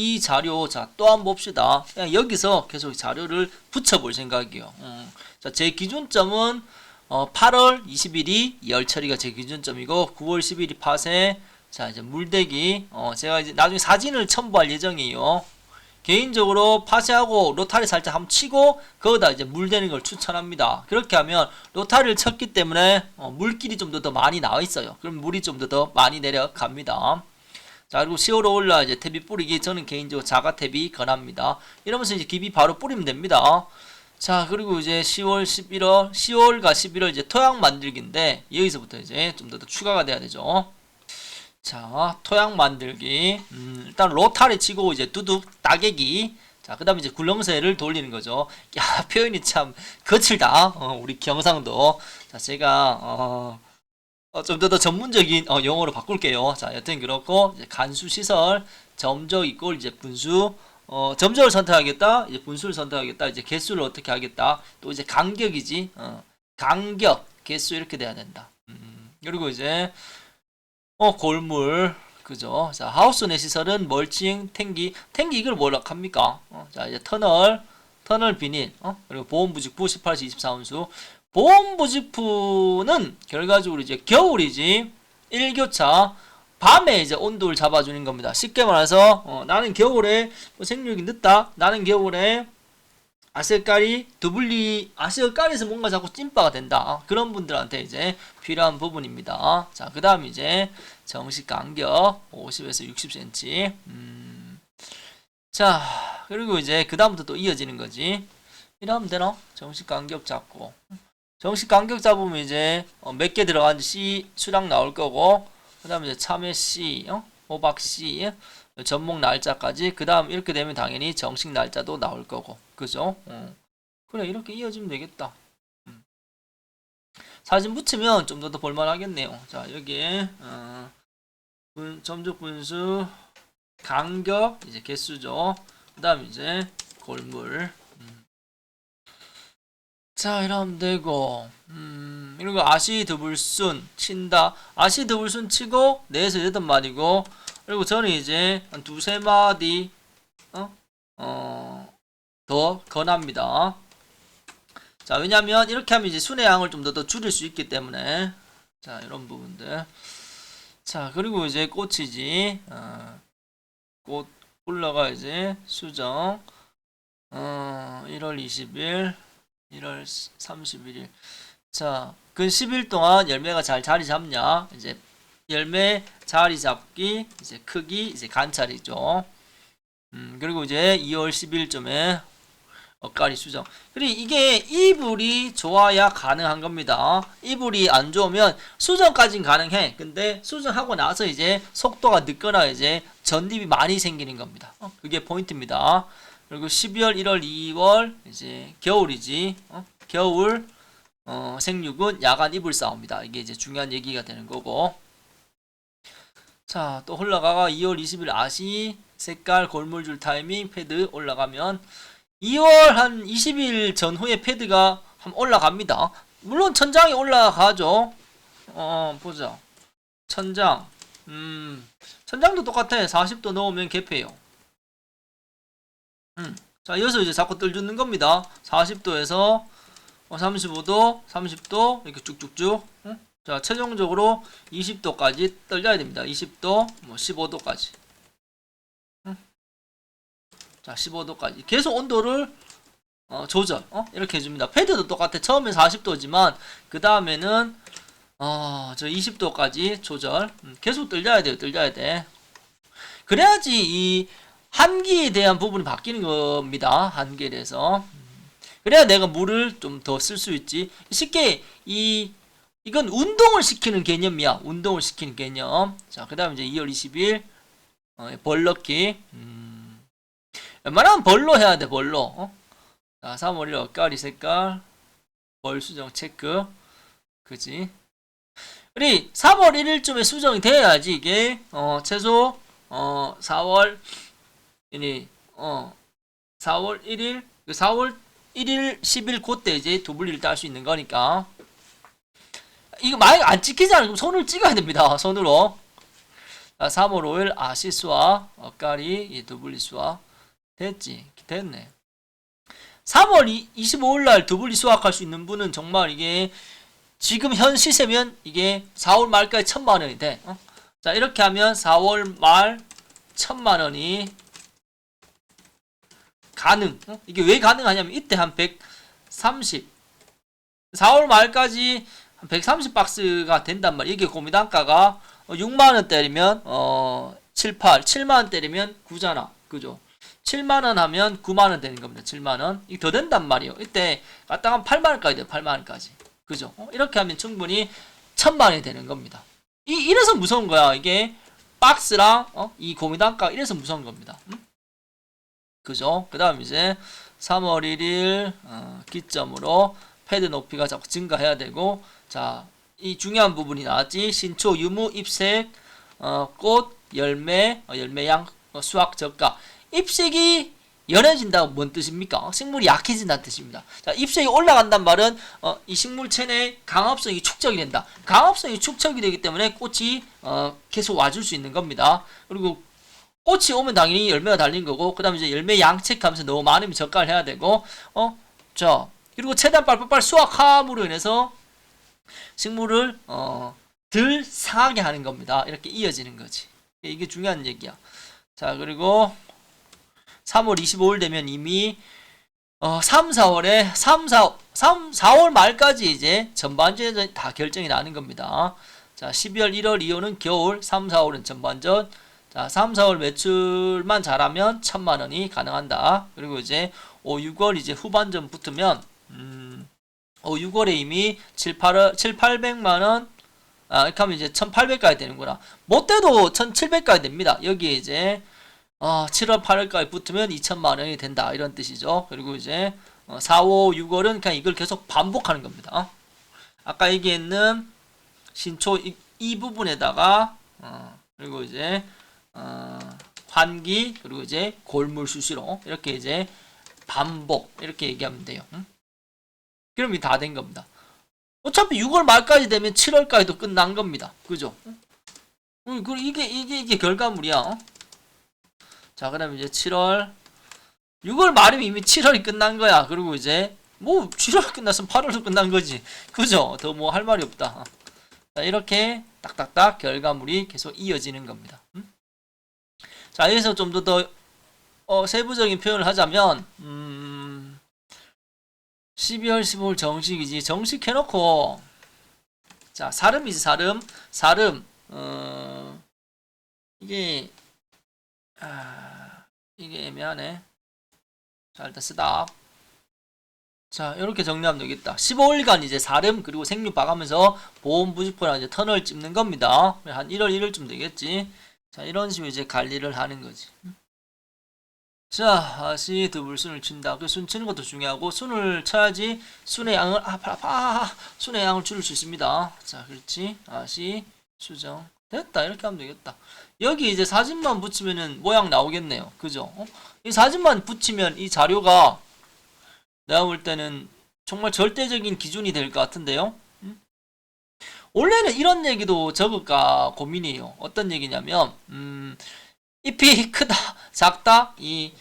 이 자료 자 또 한번 봅시다. 그냥 여기서 계속 자료를 붙여볼 생각이요. 음. 자, 제 기준점은 어, 8월 20일이 열 처리가 제 기준점이고 9월 10일이 파세. 자 이제 물대기. 어, 제가 이제 나중에 사진을 첨부할 예정이에요. 개인적으로 파쇄하고 로타리 살짝 한번 치고 거기다 이제 물 대는 걸 추천합니다. 그렇게 하면 로타리를 쳤기 때문에 어, 물길이 좀 더 더 많이 나와 있어요. 그럼 물이 좀 더 더 많이 내려갑니다. 자 그리고 10월 5일날 이제 탭이 뿌리기 저는 개인적으로 자가 탭이 권합니다. 이러면서 이제 깊이 바로 뿌리면 됩니다. 자 그리고 이제 10월 11월 10월과 11월 이제 토양 만들기인데 여기서부터 이제 좀더더 추가가 돼야 되죠. 자, 토양 만들기. 음, 일단 로타리 치고 이제 두둑 따개기. 자, 그 다음에 이제 굴렁쇠를 돌리는 거죠. 야, 표현이 참 거칠다. 어, 우리 경상도. 자, 제가, 어, 어, 좀더더 전문적인 어, 용어로 바꿀게요. 자, 여튼 그렇고, 간수 시설, 점적 이꼴 이제 분수, 어, 점적을 선택하겠다, 이제 분수를 선택하겠다, 이제 개수를 어떻게 하겠다, 또 이제 간격이지, 어, 간격, 개수 이렇게 돼야 된다. 음, 그리고 이제, 어 골물 그죠? 자 하우스 내 시설은 멀칭 탱기. 탱기 이걸 뭐라 합니까? 어, 자 이제 터널 터널 비닐 어? 그리고 보온부직부 18시 24온수 보온부직부는 결과적으로 이제 겨울이지 일교차 밤에 이제 온도를 잡아주는 겁니다. 쉽게 말해서 어, 나는 겨울에 뭐 생육이 늦다 나는 겨울에 아세깔이 두블리 아세깔에서 뭔가 자꾸 찐빠가 된다. 그런 분들한테 이제 필요한 부분입니다. 자 그 다음 이제 정식 간격 50에서 60cm 음. 자 그리고 이제 그 다음부터 또 이어지는 거지. 이러면 되나? 정식 간격 잡고 정식 간격 잡으면 이제 어, 몇 개 들어가는지 C 수량 나올 거고 그 다음에 이제 참외 C 어? 호박 C 전목 날짜까지 그 다음 이렇게 되면 당연히 정식 날짜도 나올 거고 그죠? 어. 그래 이렇게 이어지면 되겠다 음. 사진 붙이면 좀 더 더 볼만하겠네요 자 여기에 어, 분, 점적 분수 간격 이제 개수죠 그 다음 이제 골물 음. 자 이러면 되고 음, 이런 거 아시 드불순 친다 아시 드불순 치고 네에서 여덟 마디고 그리고 저는 이제 한 두세 마디 어? 어, 더 권합니다. 자, 왜냐면 이렇게 하면 이제 순의 양을 좀 더 더 줄일 수 있기 때문에 자, 이런 부분들. 자, 그리고 이제 꽃이지. 어, 꽃 올라가 이제 수정. 어, 1월 20일, 1월 31일. 자, 그 10일 동안 열매가 잘 자리 잡냐? 이제 열매 자리 잡기 이제 크기 이제 관찰이죠. 음, 그리고 이제 2월 10일쯤에 엇가리 수정. 그리고 이게 이불이 좋아야 가능한 겁니다. 이불이 안 좋으면 수정까진 가능해. 근데 수정하고 나서 이제 속도가 늦거나 이제 전립이 많이 생기는 겁니다. 어, 그게 포인트입니다. 그리고 12월, 1월, 2월 이제 겨울이지. 어, 겨울 어, 생육은 야간 이불 싸움이다. 이게 이제 중요한 얘기가 되는 거고. 자, 또 올라가가 2월 20일 아시 색깔 골물줄 타이밍 패드 올라가면 2월 한 20일 전후에 패드가 한 올라갑니다. 물론 천장이 올라가죠. 어, 보자. 천장. 음. 천장도 똑같아. 40도 넣으면 개폐요. 음. 자, 여기서 이제 자꾸 뜰주는 겁니다. 40도에서 35도, 30도 이렇게 쭉쭉쭉. 응? 자, 최종적으로 20도까지 떨려야 됩니다. 20도, 뭐 15도까지. 자, 15도까지. 계속 온도를 어, 조절. 어? 이렇게 해줍니다. 패드도 똑같아. 처음엔 40도지만 그 다음에는 어, 저 20도까지 조절. 음, 계속 떨려야 돼요. 떨려야 돼. 그래야지 이 한기에 대한 부분이 바뀌는 겁니다. 한기에 대해서. 음, 그래야 내가 물을 좀 더 쓸 수 있지. 쉽게 이 이건 운동을 시키는 개념이야. 운동을 시키는 개념. 자, 그 다음 이제 2월 20일, 어, 벌 넣기. 음, 웬만하면 벌로 해야 돼, 벌로. 어? 자, 3월 1일 엇가리 색깔, 벌 수정 체크. 그지? 우리 3월 1일쯤에 수정이 돼야지, 이게, 어, 최소, 어, 4월, 이니, 어, 4월 1일, 4월 1일, 10일, 그때 이제 두블리를 딸 수 있는 거니까. 이거 만약 안 찍히잖아. 그럼 손을 찍어야 됩니다. 손으로. 아, 3월 5일 아시스와 어까리 이 두블리스와 됐지 됐네 3월 25일 날 두블리 수확할 수 있는 분은 정말 이게 지금 현 시세면 이게 4월 말까지 천만 원이 돼. 어? 자 이렇게 하면 4월 말 천만 원이 가능. 어? 이게 왜 가능하냐면 이때 한 130, 4월 말까지 한 130박스가 된단 말이야. 이게 고미단가가 6만 원 때리면 어 7, 8, 7만 원 때리면 9잖아. 그죠? 7만 원 하면 9만 원 되는 겁니다. 7만 원. 이게 더 된단 말이에요. 이때 갖다가 한 8만 원까지 돼요. 8만 원까지. 그죠? 어, 이렇게 하면 충분히 1000만 원이 되는 겁니다. 이 이래서 무서운 거야. 이게 박스랑 어? 이 고미단가 이래서 무서운 겁니다. 음? 그죠? 그 다음 이제 3월 1일 어, 기점으로 패드 높이가 자꾸 증가해야 되고 자, 이 중요한 부분이 나왔지. 신초, 유무, 잎색, 어, 꽃, 열매, 어, 열매양, 어, 수확, 저가. 잎색이 연해진다고 뭔 뜻입니까? 어, 식물이 약해진다는 뜻입니다. 자, 잎색이 올라간단 말은 어, 이 식물 체내 강합성이 축적이 된다. 강합성이 축적이 되기 때문에 꽃이 어, 계속 와줄 수 있는 겁니다. 그리고 꽃이 오면 당연히 열매가 달린 거고, 그 다음에 이제 열매 양 체크하면서 너무 많으면 저가를 해야 되고, 어, 자, 그리고 최대한 빨빨빨 수확함으로 인해서 식물을 어, 덜 상하게 하는 겁니다. 이렇게 이어지는 거지. 이게 중요한 얘기야. 자, 그리고 3월 25일 되면 이미 어, 3, 4월에 3, 4, 3, 4월 말까지 이제 전반전이 다 결정이 나는 겁니다. 자, 12월, 1월, 2월은 겨울, 3, 4월은 전반전. 자, 3, 4월 매출만 잘하면 천만 원이 가능한다. 그리고 이제 5, 6월 이제 후반전 붙으면 음, 5, 6월에 이미 7, 8, 7, 800만 원 아, 이렇게 하면 이제 1800까지 되는구나. 못 돼도 1700까지 됩니다. 여기에 이제 어, 7월 8월까지 붙으면 2천만 원이 된다. 이런 뜻이죠. 그리고 이제 어, 4, 5, 6월은 그냥 이걸 계속 반복하는 겁니다. 어? 아까 얘기했는 신초 이, 이 부분에다가 어, 그리고 이제 어, 환기 그리고 이제 골물 수시로 이렇게 이제 반복 이렇게 얘기하면 돼요. 응? 그럼 이 다 된 겁니다. 어차피 6월 말까지 되면 7월까지도 끝난 겁니다. 그죠? 응, 그 이게 이게 이게 결과물이야. 어? 자, 그럼 이제 7월 6월 말이면 이미 7월이 끝난 거야. 그리고 이제 뭐 7월 끝났으면 8월도 끝난 거지. 그죠? 더 뭐 할 말이 없다. 자, 이렇게 딱딱딱 결과물이 계속 이어지는 겁니다. 음? 자, 여기서 좀더더 어, 세부적인 표현을 하자면 음, 12월 15일 정식이지. 정식 해놓고 자, 사름이지, 사름. 사름. 어, 이게 아, 이게 애매하네. 자, 일단 쓰다. 자, 이렇게 정리하면 되겠다. 15일간 이제 사름 그리고 생육 봐가면서 보험 부직포랑 이제 터널 찝는 겁니다. 한 1월 1일쯤 되겠지. 자, 이런 식으로 이제 관리를 하는 거지. 자, 다시 드블 순을 친다. 그 순 치는 것도 중요하고 순을 쳐야지 순의 양을 아, 아파 아파 순의 양을 줄일 수 있습니다. 자, 그렇지. 다시 수정. 됐다. 이렇게 하면 되겠다. 여기 이제 사진만 붙이면은 모양 나오겠네요. 그죠? 어? 이 사진만 붙이면 이 자료가 내가 볼 때는 정말 절대적인 기준이 될 것 같은데요. 음? 원래는 이런 얘기도 적을까 고민이에요. 어떤 얘기냐면, 음, 잎이 크다, 작다, 이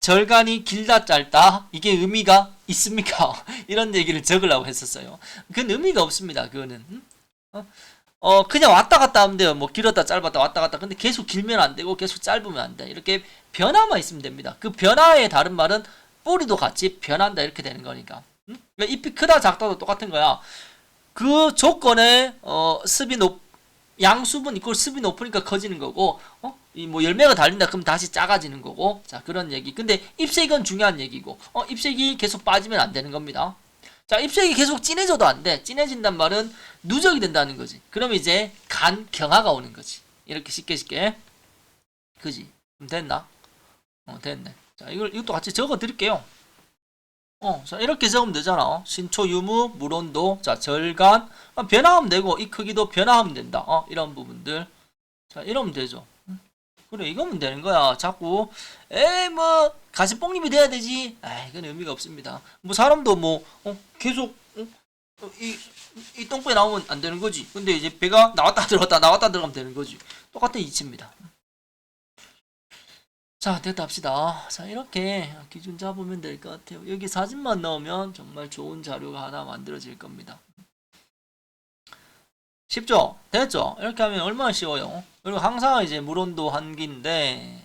절간이 길다, 짧다, 이게 의미가 있습니까? 이런 얘기를 적으려고 했었어요. 그건 의미가 없습니다. 그거는. 음? 어? 어, 그냥 왔다 갔다 하면 돼요. 뭐 길었다 짧았다 왔다 갔다. 근데 계속 길면 안 되고 계속 짧으면 안 돼. 이렇게 변화만 있으면 됩니다. 그 변화의 다른 말은 뿌리도 같이 변한다 이렇게 되는 거니까. 응? 그러니까 잎이 크다 작다도 똑같은 거야. 그 조건에 어, 습이 높 양수분 이걸 습이 높으니까 커지는 거고 어? 이 뭐 열매가 달린다 그럼 다시 작아지는 거고 자 그런 얘기. 근데 잎색은 중요한 얘기고 어 잎색이 계속 빠지면 안 되는 겁니다. 자, 잎색이 계속 진해져도 안 돼. 진해진단 말은 누적이 된다는 거지. 그럼 이제 간 경화가 오는 거지. 이렇게 쉽게 쉽게. 그지? 됐나? 어, 됐네. 자, 이걸 이것도 같이 적어 드릴게요. 어, 자, 이렇게 적으면 되잖아. 어? 신초 유무, 물온도, 자, 절간, 어, 변화하면 되고, 이 크기도 변화하면 된다. 어, 이런 부분들. 자, 이러면 되죠. 음. 그래, 이거면 되는 거야. 자꾸, 에이, 뭐, 가시뽕님이 돼야 되지. 아, 이건 의미가 없습니다. 뭐, 사람도 뭐, 어, 계속, 어? 어, 이, 이 똥배 나오면 안 되는 거지. 근데 이제 배가 나왔다 들어갔다 나왔다 들어가면 되는 거지. 똑같은 이치입니다. 자, 됐다 합시다. 자, 이렇게 기준 잡으면 될 것 같아요. 여기 사진만 넣으면 정말 좋은 자료가 하나 만들어질 겁니다. 쉽죠? 됐죠? 이렇게 하면 얼마나 쉬워요? 그리고 항상 이제 물온도 한기인데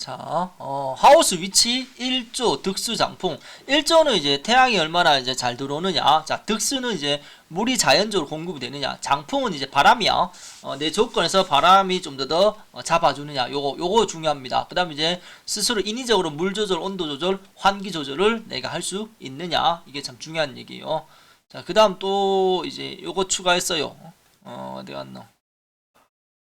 자, 어, 하우스 위치 1조 득수 장풍. 1조는 이제 태양이 얼마나 이제 잘 들어오느냐. 자, 득수는 이제 물이 자연적으로 공급이 되느냐. 장풍은 이제 바람이야. 어, 내 조건에서 바람이 좀 더더 어, 잡아주느냐. 요거 요거 중요합니다. 그 다음 이제 스스로 인위적으로 물 조절, 온도 조절, 환기 조절을 내가 할 수 있느냐. 이게 참 중요한 얘기예요. 자, 그 다음 또 이제 요거 추가했어요. 어, 어디 갔노?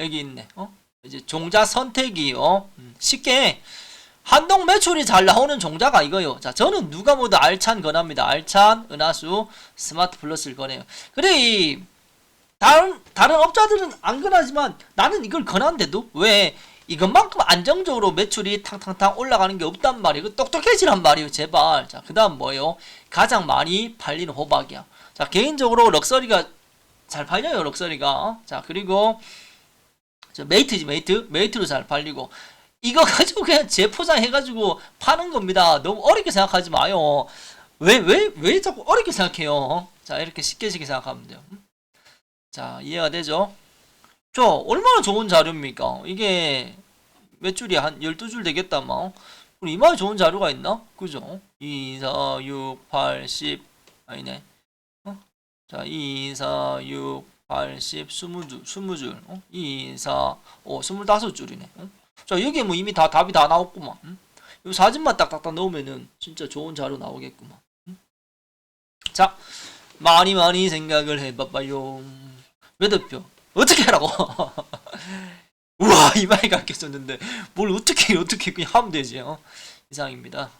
여기 있네. 어? 이제 종자 선택이요. 음, 쉽게 한동 매출이 잘 나오는 종자가 이거요. 자, 저는 누가 뭐도 알찬 권합니다. 알찬, 은하수, 스마트 플러스를 권해요. 그래, 이 다른 다른 업자들은 안 권하지만 나는 이걸 권하는데도 왜 이것만큼 안정적으로 매출이 탕탕탕 올라가는 게 없단 말이에요. 그 똑똑해지란 말이에요. 제발. 자, 그 다음 뭐예요? 가장 많이 팔리는 호박이야. 자, 개인적으로 럭셔리가 잘 팔려요. 럭셔리가. 자, 그리고 저 메이트지 메이트. 메이트로 잘 팔리고. 이거 가지고 그냥 재포장 해가지고 파는 겁니다. 너무 어렵게 생각하지 마요. 왜 왜 왜 자꾸 어렵게 생각해요? 자 이렇게 쉽게 쉽게 생각하면 돼요. 음? 자 이해가 되죠? 저 얼마나 좋은 자료입니까? 이게 몇 줄이 한 12줄 되겠다 뭐. 우리 이마에 좋은 자료가 있나? 그죠? 2 4 6 8 10 아니네. 어? 자 2 4 6 80, 20줄, 20줄, 어? 2, 4, 5, 25줄이네. 어? 자, 여기에 뭐 이미 다 답이 다 나왔구만. 응? 이 사진만 딱딱딱 넣으면은 진짜 좋은 자료 나오겠구만. 응? 자, 많이 많이 생각을 해봐봐요. 매듭표 어떻게 하라고? 우와, 이마에 깎였었는데 뭘 어떻게 어떻게 그냥 하면 되지. 어? 이상입니다.